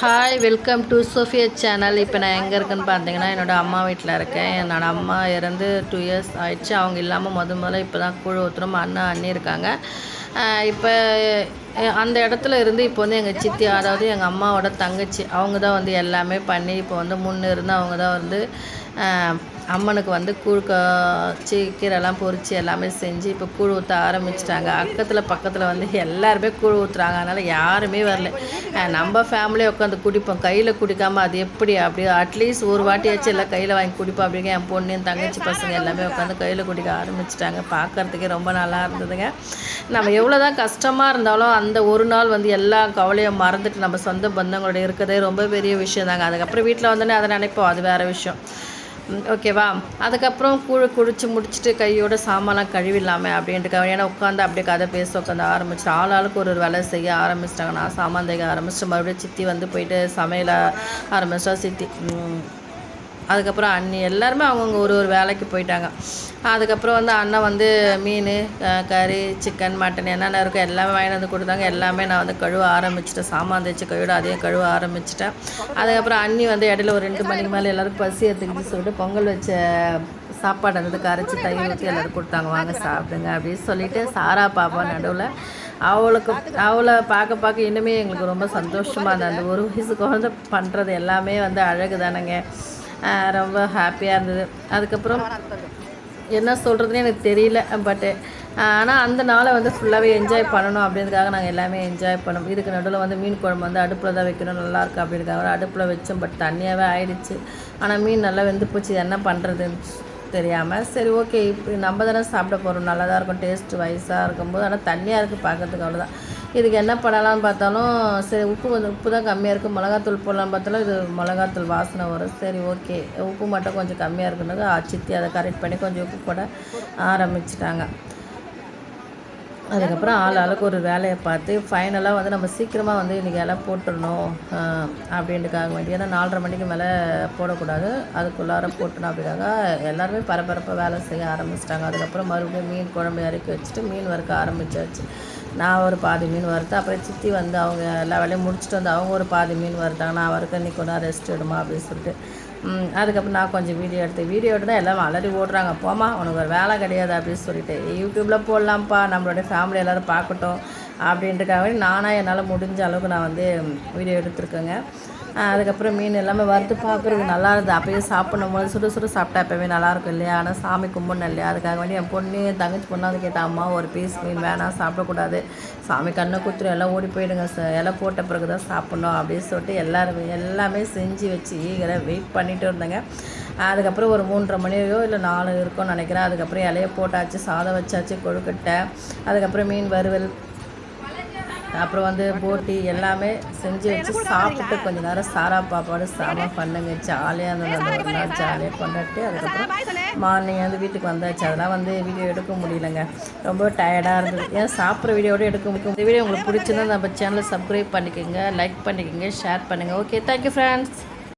Hi welcome to Sophia channel இப்போ நான் எங்கே இருக்கேன்னு பார்த்தீங்கன்னா என்னோடய அம்மா வீட்டில் இருக்கேன். என்னோடய அம்மா இறந்து டூ இயர்ஸ் ஆயிடுச்சு. அவங்க இல்லாமல் முத முதல்ல இப்போ தான் கூழ் ஊற்றுறோம் அண்ணன் அண்ணி இருக்காங்க. இப்போ அந்த இடத்துல இருந்து இப்போ வந்து எங்கள் சித்தி அதாவது எங்கள் அம்மாவோட தங்கச்சி அவங்க தான் வந்து எல்லாமே பண்ணி இப்போ வந்து முன்னே இருந்து அவங்க தான் வந்து அம்மனுக்கு வந்து கூழ் காய்ச்சி கீரைலாம் பொரித்து எல்லாமே செஞ்சு இப்போ கூழ் ஊற்ற ஆரம்பிச்சிட்டாங்க. அக்கத்தில் பக்கத்தில் வந்து எல்லாருமே கூழ் ஊற்றுறாங்க அதனால் யாருமே வரல. நம்ம ஃபேமிலியே உட்காந்து குடிப்போம். கையில் குடிக்காமல் அது எப்படி அப்படி அட்லீஸ்ட் ஒரு வாட்டியாச்சும் எல்லாம் கையில் வாங்கி குடிப்போம். அப்படிங்க என் பொண்ணு என் தங்கச்சி பசங்க எல்லாமே உட்காந்து கையில் குடிக்க ஆரம்பிச்சிட்டாங்க. பார்க்கறதுக்கே ரொம்ப நல்லா இருந்ததுங்க. நம்ம எவ்வளோ தான் கஷ்டமாக இருந்தாலும் அந்த ஒரு நாள் வந்து எல்லா கவலையும் மறந்துட்டு நம்ம சொந்த பந்தங்களோட இருக்கிறதே ரொம்ப பெரிய விஷயம் தாங்க. அதுக்கப்புறம் வீட்டில் வந்தோடனே அதை நினைப்போம். அது வேறு விஷயம். ஓகேவா? அதுக்கப்புறம் கூழ் குடிச்சு முடிச்சுட்டு கையோட சாமான்லாம் கழுவிடலாமே அப்படின்ட்டு ஏன்னா உட்காந்து அப்படியே கதை பேச உட்காந்து ஆரம்பிச்சு ஆள் ஆளுக்கு ஒரு ஒரு வேலை செய்ய ஆரம்பிச்சிட்டாங்க. நான் சாமான் தைக்க ஆரம்பிச்சிட்டு மறுபடியும் சித்தி வந்து போயிட்டு சமையல ஆரம்பிச்சிட்டா சித்தி. அதுக்கப்புறம் அண்ணி எல்லாருமே அவங்கவுங்க ஒரு ஒரு வேலைக்கு போயிட்டாங்க. அதுக்கப்புறம் வந்து அண்ணன் வந்து மீன் கறி சிக்கன் மட்டன் என்னென்ன இருக்கோ எல்லாமே வாங்கிட்டு வந்து கொடுத்தாங்க. எல்லாமே நான் வந்து கழுவ ஆரம்பிச்சிட்டேன். சாமான் தேய்ச்சி கழுவிட அதையும் கழுவ ஆரம்பிச்சிட்டேன். அதுக்கப்புறம் அண்ணி வந்து இடையில ஒரு ரெண்டு மணிக்கு மேலே எல்லாருக்கும் பசி எடுத்துக்கிட்டு சொல்லிட்டு பொங்கல் வச்ச சாப்பாடு வந்து கரைச்சி தயிர் ஊற்றி எல்லோரும் கொடுத்தாங்க. வாங்க சாப்பிடுங்க அப்படின்னு சொல்லிட்டு சாரா பாப்பா நடுவில். அவளுக்கு அவளை பார்க்க பார்க்க இன்னுமே எங்களுக்கு ரொம்ப சந்தோஷமாக இருந்தது. அந்த ஒரு வயசு குழந்தை பண்ணுறது எல்லாமே வந்து அழகு தானேங்க ரொம்ப ஹாப்பியாக இருந்தது. அதுக்கப்புறம் என்ன சொல்கிறதுனே எனக்கு தெரியல பட்டு ஆனால் அந்த நாளை வந்து ஃபுல்லாகவே என்ஜாய் பண்ணணும் அப்படின்றதுக்காக நாங்கள் எல்லாமே என்ஜாய் பண்ணோம். இதுக்கு நடுவில் வந்து மீன் குழம்பு வந்து அடுப்பில் தான் வைக்கணும் நல்லாயிருக்கு அப்படின்றதுக்காக அடுப்பில் வச்சோம் பட் தண்ணியாகவே ஆயிடுச்சு. ஆனால் மீன் நல்லா வெந்து போச்சு இது என்ன பண்ணுறதுன்னு தெரியாமல் சரி ஓகே இப்போ நம்ம தானே சாப்பிட போகிறோம் நல்லா தான் இருக்கும் டேஸ்ட் வைஸாக இருக்கும்போது. ஆனால் தண்ணியாக இருக்குது பார்க்கறதுக்கு அவ்வளோதான் இதுக்கு என்ன பண்ணலாம்னு பார்த்தாலும் சரி உப்பு கொஞ்சம் உப்பு தான் கம்மியாக இருக்குது மிளகாத்தூள் போடலாம்னு பார்த்தாலும் இது மிளகாத்தூள் வாசனை வரும். சரி ஓகே. உப்பு மட்டும் கொஞ்சம் கம்மியாக இருக்குன்னு சித்தி அதை கரெக்ட் பண்ணி கொஞ்சம் உப்பு போட ஆரம்பிச்சிட்டாங்க. அதுக்கப்புறம் ஆள் ஆளுக்கு ஒரு வேலையை பார்த்து ஃபைனலாக வந்து நம்ம சீக்கிரமாக வந்து இன்றைக்கி இலை போட்டுடணும் அப்படின்றக்காக அப்படின்ட்டுக்காக வேண்டி. ஏன்னா நாலரை மணிக்கு மேலே போடக்கூடாது. அதுக்குள்ளார போட்டணும் அப்படிக்காக எல்லாருமே பரபரப்பாக வேலை செய்ய ஆரம்பிச்சிட்டாங்க. அதுக்கப்புறம் மறுபடியும் மீன் குழம்பு இறக்கி வச்சுட்டு மீன் வறுக்க ஆரம்பிச்சாச்சு. நான் ஒரு பாதி மீன் வறுத்தேன் அப்புறம் சித்தி வந்து அவங்க எல்லா வேலையும் முடிச்சுட்டு வந்து அவங்க ஒரு பாதி மீன் வறுத்தாங்க. நான் வறுக்க இன்னைக்கு கொண்டா ரெஸ்ட் எடுமா அப்படின்னு சொல்லிட்டு. அதுக்கப்புறம் நான் கொஞ்சம் வீடியோ எடுத்து வீடியோ எடுத்தால் எல்லாம் அலறி ஓடுறாங்க. போமா உனக்கு ஒரு வேலை கிடையாது அப்படின்னு சொல்லிட்டு. யூடியூப்பில் போடலாம்ப்பா நம்மளுடைய ஃபேமிலி எல்லோரும் பார்க்கட்டும் அப்படின்றக்காக நானாக என்னால் முடிஞ்ச அளவுக்கு நான் வந்து வீடியோ எடுத்திருக்கேங்க. அதுக்கப்புறம் மீன் எல்லாமே வறுத்து பார்க்குறதுக்கு நல்லா இருந்தது. அப்பயே சாப்பிடும் போது சுட சுட சாப்பிட்டா எப்போவுமே நல்லாயிருக்கும் இல்லையா? ஆனால் சாமி கும்பிடணும் இல்லையா? அதுக்காக வேண்டி என் பொண்ணு என் தங்கச்சி பொண்ணாவது கேட்டா அம்மா ஒரு பீஸ் மீன் வேணாம் சாப்பிடக்கூடாது. சாமி கண்ணை குத்துரும் எல்லாம் ஓடி போயிடுங்க இலை போட்ட பிறகு தான் சாப்பிட்ணும் அப்படின்னு சொல்லிட்டு எல்லாருமே எல்லாமே செஞ்சு வச்சு ஈகரை வெயிட் பண்ணிட்டு இருந்தேங்க. அதுக்கப்புறம் ஒரு மூன்றரை மணியோ இல்லை நாலு இருக்கும்னு நினைக்கிறேன். அதுக்கப்புறம் இலைய போட்டாச்சு சாதம் வச்சாச்சு கொழுக்கட்டை. அதுக்கப்புறம் மீன் வறுவல் அப்புறம் வந்து போட்டி எல்லாமே செஞ்சு வச்சு சாப்பிட்டு கொஞ்ச நேரம் சாரா பாப்பாடு சாம பண்ணுங்க. ஜாலியாக இருந்தது. அந்த ஒரு நாள் ஜாலியாக கொண்டாட்டி அதுக்கப்புறம் மார்னிங் வந்து வீட்டுக்கு வந்தாச்சு. அதெல்லாம் வந்து வீடியோ எடுக்க முடியலங்க. ரொம்ப டயர்டாக இருந்தது. ஏன் சாப்பிட்ற வீடியோட எடுக்க முடியும் இந்த வீடியோ உங்களுக்கு பிடிச்சிருந்தா நம்ம சேனலை சப்ஸ்கிரைப் பண்ணிக்கோங்க லைக் பண்ணிக்கோங்க ஷேர் பண்ணுங்கள் ஓகே தேங்க்யூ ஃப்ரெண்ட்ஸ்